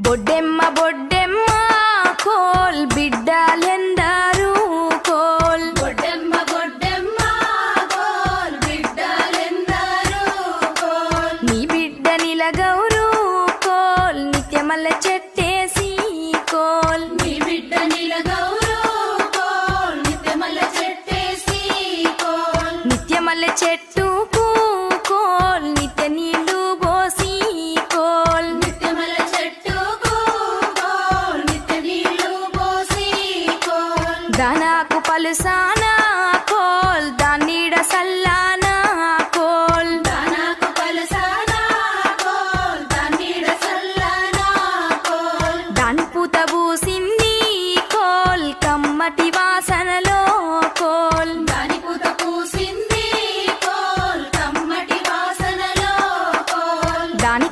బొడ్డెమ్మ బొడ్డెమ్మ కోల్ బిడ్డలెందరూ కోల్. బొడ్డెమ్మ బొడ్డెమ్మ కోల్ బిడ్డలెందరూ కోల్. నీ బిడ్డ నిలగౌరు కోల్ నిత్యమల్ల చెట్టేసి కోల్. నీ బిడ్డ నిలగౌరు కోల్ నిత్యమల్ల చెట్టేసి కోల్. నిత్యమల్ల చెట్టుకు దానాకు పలుసానా కోల్ దానిడ సల్లానా కోల్. దానాకు పలుసానా దానిడ పూత పూసింది కోల్ కమ్మటి వాసనలో కోల్. దాని పూత పూసింది కోల్ కమ్మటి వాసనలో కోల్. దాని